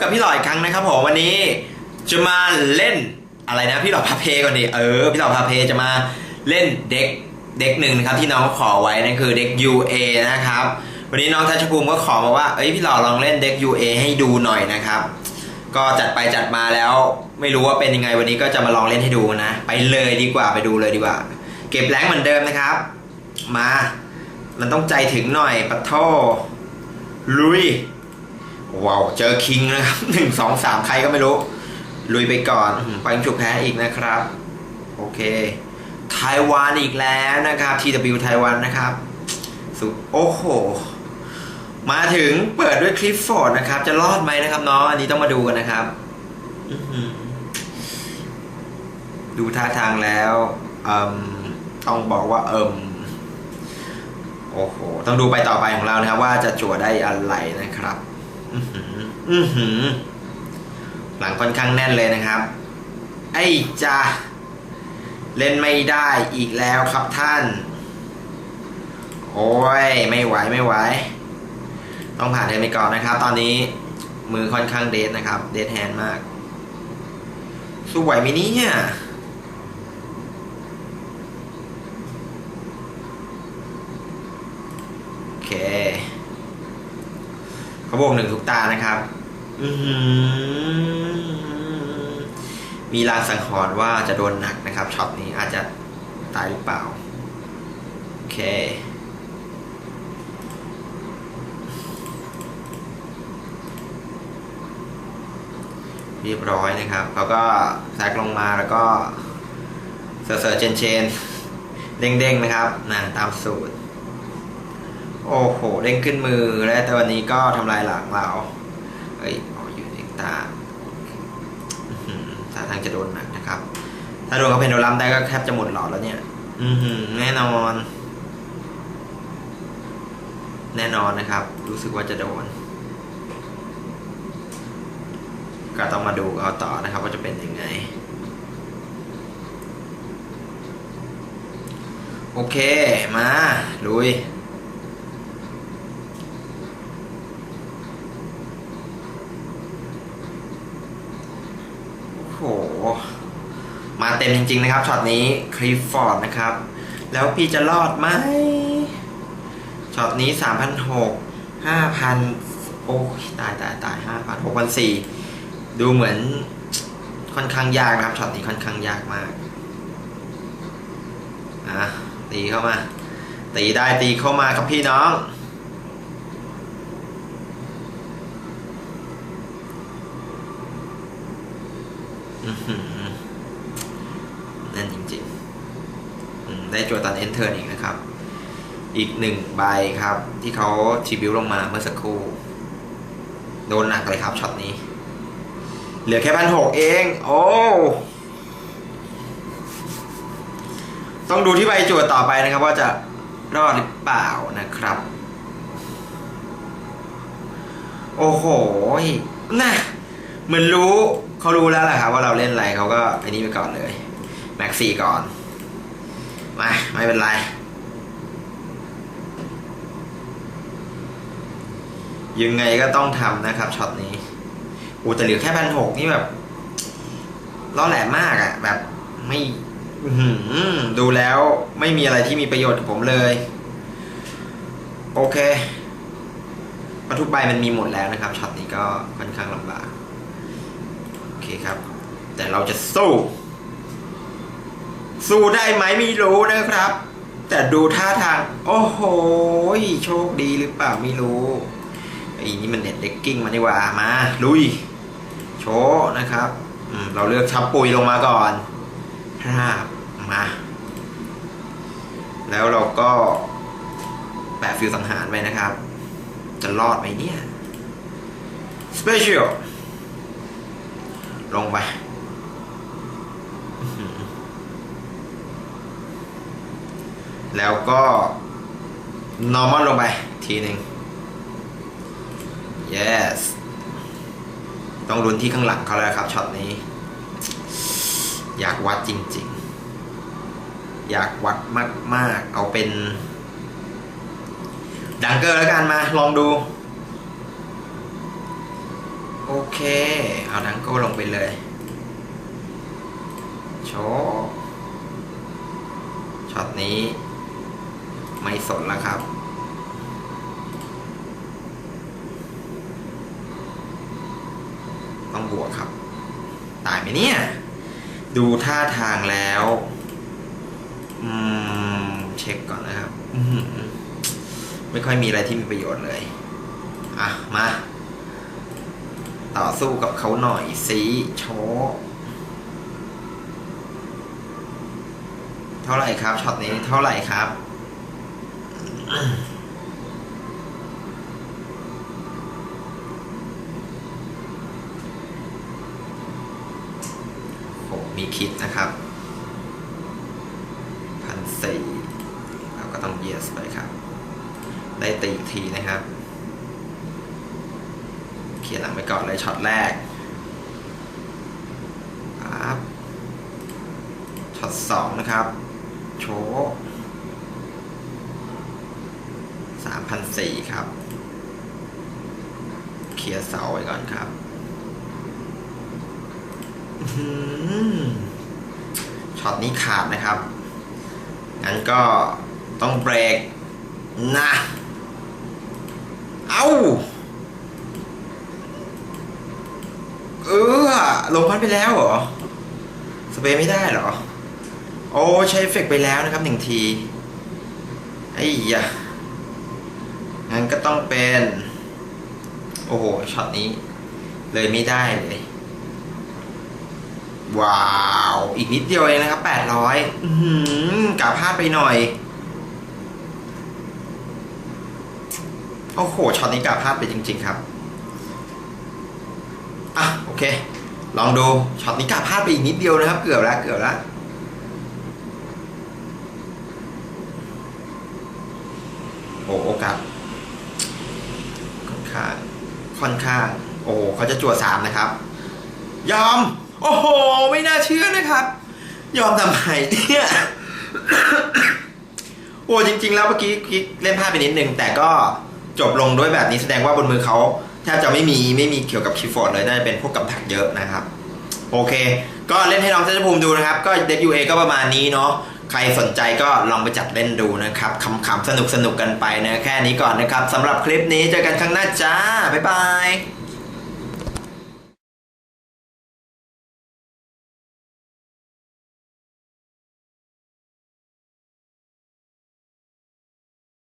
กับพี่หล่ออีกครั้งนะครับผมวันนี้จะมาเล่นอะไรนะพี่หล่อพาเพก่อนดิเออพี่หล่อพาเพจะมาเล่นเด็กเด็กหนึ่งนะครับที่น้องขอไว้นั่นคือเด็ก UA นะครับ วันนี้น้องทัชภูมิก็ขอมาว่าเอ้ยพี่หล่อลองเล่นเด็ก UA ให้ดูหน่อยนะครับ ก็จัดไปจัดมาแล้ว ไม่รู้ว่าเป็นยังไงวันนี้ก็จะมาลองเล่นให้ดูนะ ไปเลยดีกว่าไปดูเลยดีกว่า เก็บแรงเหมือนเดิมนะครับ มา มันต้องใจถึงหน่อยปะโทลุย ว้าวเจอคิงนะครับหนึ่งสองสามใครก็ไม่รู้ ลุยไปก่อนไปฉุกแพ้อีกนะครับ โอเคไต้หวันอีกแล้วนะครับ TW ไต้หวันนะครับ สุดโอ้โห มาถึงเปิดด้วยคลิปฟอร์ดนะครับ จะรอดไหมนะครับน้องอันนี้ต้องมาดูกันนะครับดูท่าทางแล้วต้องบอกว่าเอิมโอ้โห ต้องดูไปต่อไปของเรานะครับ ว่าจะจั่วได้อะไรนะครับ อือหืออือหือหลังค่อนข้างแน่นเลยนะครับ ไอ้จ้าเล่นไม่ได้อีกแล้วครับท่าน โอ้ย ไม่ไหวไม่ไหว ต้องผ่านเทอร์มิก่อนนะครับ ตอนนี้มือค่อนข้างเดทนะครับ เดทแฮนด์มาก สู้ไหวไหมนี่เนี่ยโอเค เขาบวกหนึ่งทุกตานะครับอือหือมีลางสังหรณ์ว่าจะโดนหนักนะครับช็อตนี้อาจจะตายหรือเปล่า โอเค เรียบร้อยนะครับเขาก็แซกลงมาแล้วก็เซอร์เซอร์เชนเชน เด้งๆนะครับนะตามสูตร โอ้โหเด้งขึ้นมือและตัวนี้ก็ทำลายหลังเราเอ้ยออยู่ในตาอื้อหือท่าทางจะโดนหนักนะครับ ถ้าโดนเขาเพนโดลัมได้ก็แทบจะหมดหลอดแล้วเนี่ย อือหือแน่นอน แน่นอนนะครับ รู้สึกว่าจะโดน ก็ต้องมาดูเอาต่อนะครับ ว่าจะเป็นยังไงโอเค มา ลุย โอ้โห มาเต็มจริงๆนะครับช็อตนี้คลิฟฟอร์ดนะครับ แล้วพี่จะรอดไหมช็อตนี้สามพันหกห้าพันโอ้ยตายตายตายห้าพันหกพันสี่ดูเหมือนค่อนข้างยากนะครับช็อตนี้ค่อนข้างยากมากอะตีเข้ามา ตีได้ตีเข้ามาครับพี่น้องอือหือนั่นจริงๆอืม ได้โจตันเอนเทอร์อีกนะครับ อีกหนึ่งใบครับ ที่เขาทีบิวลงมาเมื่อสักครู่ โดนหนักเลยครับช็อตนี้ เหลือแค่พันหกเอง โอ้ต้องดูที่ใบจทย์ต่อไปนะครับ ว่าจะรอดหรือเปล่านะครับ โอ้โหน่ะเหมือนรู้เขารู้แล้วแหละครับว่าเราเล่นอะไรเขาก็อันนี้ไปก่อนเลย แม็กซี่ก่อน มาไม่เป็นไร ยังไงก็ต้องทำนะครับช็อตนี้โอ้แต่เหลือแค่พันหกนี่แบบล้อแหลมมากอะแบบไม่ดูแล้วไม่มีอะไรที่มีประโยชน์กับผมเลย โอเคเพราะทุกใบมันมีหมดแล้วนะครับช็อตนี้ก็ค่อนข้างลำบาก โอเคครับ แต่เราจะสู้ สู้ได้ไหมไม่รู้นะครับ แต่ดูท่าทาง โอ้โหโชคดีหรือเปล่าไม่รู้ไอ้นี่มันเน็ตเด็กกิ้งมาดีกว่ามาลุย โชว์นะครับอืมเราเลือกชับปุยลงมาก่อนพลาบมา แล้วเราก็แปะฟิวสังหารไปนะครับ จะรอดไหมเนี่ย Special ลงไปอื้อหือ แล้วก็ normal ลงไป ทีหนึ่ง yes ต้องลุ้นที่ข้างหลังเขาแล้วครับช็อตนี้ อยากวัดจริง ๆ อยากวัดมาก ๆ เอาเป็น ดังเกอร์แล้วกันมา ลองดู โอเค เอาดังโก้ลงไปเลยโชช็อตนี้ ไม่สนแล้วครับ ต้องบวกครับ ตายไหมเนี่ย ดูท่าทางแล้วอืมเช็คก่อนนะครับ ไม่ค่อยมีอะไรที่มีประโยชน์เลย อะ มา ต่อสู้กับเขาหน่อยสิโชเท่าไหร่ครับช็อตนี้เท่าไหร่ครับ โหมีคิดนะครับพันสี่เราก็ต้องเยสไปครับ ได้ตีอีกทีนะครับ เคลียร์หลังไปก่อนเลยช็อตแรกครับช็อตสองนะครับ โชว์ สามพันสี่ครับ เคลียร์เสาไว้ก่อนครับช็อตนี้ขาดนะครับ งั้นก็ต้องเบรกนะ เอ้าเออลงพัดไปแล้วเหรอ สเปรย์ไม่ได้เหรอ โอ้ ใช้เฟกไปแล้วนะครับหนึ่งที ไอ้ยะ งั้นก็ต้องเป็น โอ้โหช็อตนี้ เลยไม่ได้เลย ว้าว อีกนิดเดียวเองนะครับแปดร้อยกะพลาดไปหน่อย โอ้โหช็อตนี้กะพลาดไปจริง ๆ ครับอะโอเค ลองดูช็อตนี้กะพลาดไปอีกนิดเดียวนะครับ เกือบแล้วเกือบแล้วโอ้โอกาส ข้าง ค่อนข้าง โอ้เขาจะจั่วสามนะครับ ยอม โอ้โห ไม่น่าเชื่อนะครับ ยอมทำไมเนี่ยโอ้จริง ๆ แล้วเมื่อกี้เล่นพลาดไปนิดนึง แต่ก็จบลงด้วยแบบนี้แสดงว่าบนมือเขาแทบจะไม่มีไม่มีเกี่ยวกับคีย์ฟอร์ดเลยน่าจะเป็นพวกกับถักเยอะนะครับ โอเค ก็เล่นให้น้องเซนภูมิดูนะครับ ก็เด็กยูเอก็ประมาณนี้เนาะ ใครสนใจก็ลองไปจัดเล่นดูนะครับขำๆสนุกๆกันไปนะแค่นี้ก่อนนะครับสำหรับคลิปนี้เจอกันครั้งหน้าจ้าบ๊ายบาย